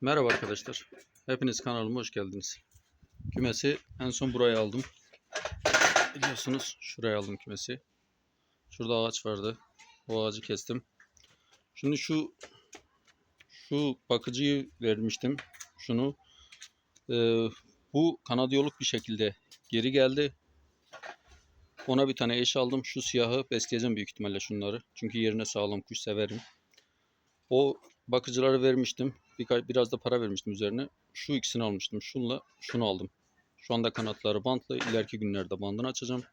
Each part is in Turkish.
Merhaba arkadaşlar. Hepiniz kanalıma hoş geldiniz. Kümesi en son buraya aldım. Biliyorsunuz şuraya aldım kümesi. Şurada ağaç vardı. O ağacı kestim. Şimdi şu şu bakıcıyı vermiştim. Şunu Ee, bu kanadiyoluk bir şekilde geri geldi. Ona bir tane eş aldım. Şu siyahı besleyeceğim büyük ihtimalle şunları. Çünkü yerine sağlam kuş severim. O bakıcıları vermiştim. Birkaç, biraz da para vermiştim üzerine. Şu ikisini almıştım. Şunla şunu aldım. Şu anda kanatları bantlı. İleriki günlerde bandını açacağım.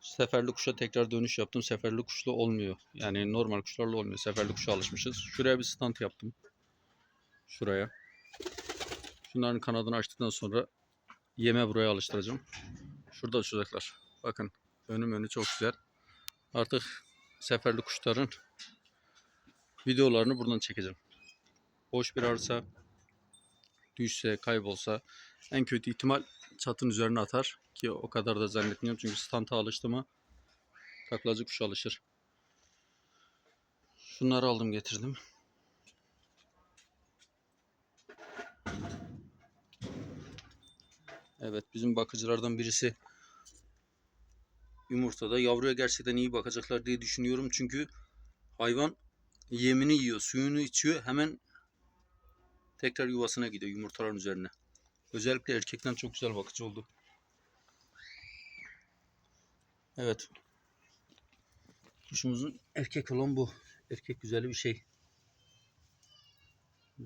Seferli kuşa tekrar dönüş yaptım. Seferli kuşlu olmuyor. Yani normal kuşlarla olmuyor. Seferli kuşa alışmışız. Şuraya bir stand yaptım. Şuraya. Şunların kanadını açtıktan sonra yeme buraya alıştıracağım. Şurada uçacaklar. Bakın önüm önü çok güzel. Artık seferli kuşların videolarını buradan çekeceğim. Boş bir arsa düşse, kaybolsa en kötü ihtimal çatın üzerine atar ki o kadar da zannetmiyorum çünkü stanta alıştı mı taklacı kuş alışır. Şunları aldım getirdim. Evet bizim bakıcılardan birisi yumurtada yavruya gerçekten iyi bakacaklar diye düşünüyorum çünkü hayvan yemini yiyor, suyunu içiyor hemen tekrar yuvasına gidiyor yumurtaların üzerine. Özellikle erkekten çok güzel bakıcı oldu. Evet. Kuşumuzun erkek olan bu. Erkek güzel bir şey.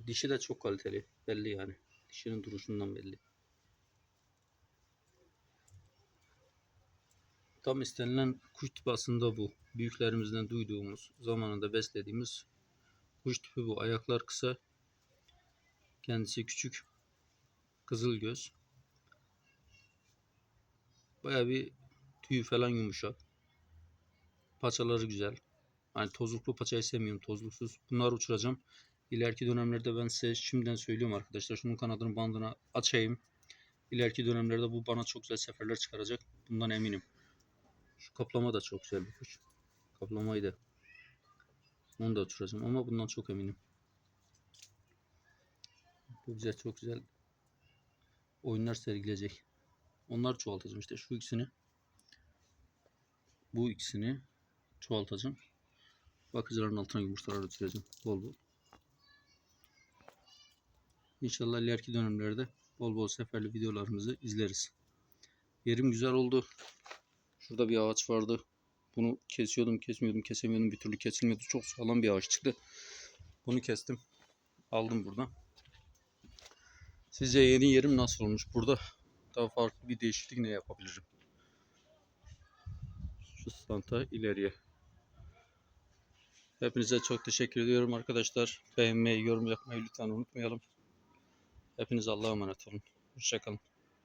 Dişi de çok kaliteli. Belli yani. Dişinin duruşundan belli. Tam istenilen kuş tipi aslında bu. Büyüklerimizden duyduğumuz, zamanında beslediğimiz kuş tipi bu. Ayaklar kısa, kendisi küçük, kızıl göz. Baya bir tüyü falan yumuşak. Paçaları güzel. Hani tozluklu paçayı sevmiyorum, tozluksuz. Bunları uçuracağım. İleriki dönemlerde ben size şimdiden söylüyorum arkadaşlar. Şunun kanadını bandına açayım. İleriki dönemlerde bu bana çok güzel seferler çıkaracak. Bundan eminim. Şu kaplama da çok güzel bir kuş. Kaplamayı da onu da uçuracağım ama bundan çok eminim. Bu güzel çok güzel oyunlar sergileyecek. Onları çoğaltacağım işte şu ikisini bu ikisini çoğaltacağım. Bakıcıların altına yumurtalar uçuracağım bol bol. İnşallah ileriki dönemlerde bol bol seferli videolarımızı izleriz. Yerim güzel oldu. Şurada bir ağaç vardı. Bunu kesiyordum, kesmiyordum, kesemiyordum. Bir türlü kesilmiyordu. Çok sağlam bir ağaç çıktı. Bunu kestim. Aldım buradan. Sizce yeni yerim nasıl olmuş? Burada daha farklı bir değişiklik ne yapabilirim? Şu stanta ileriye. Hepinize çok teşekkür ediyorum arkadaşlar. Beğenmeyi, yorum yapmayı lütfen unutmayalım. Hepiniz Allah'a emanet olun. Hoşçakalın.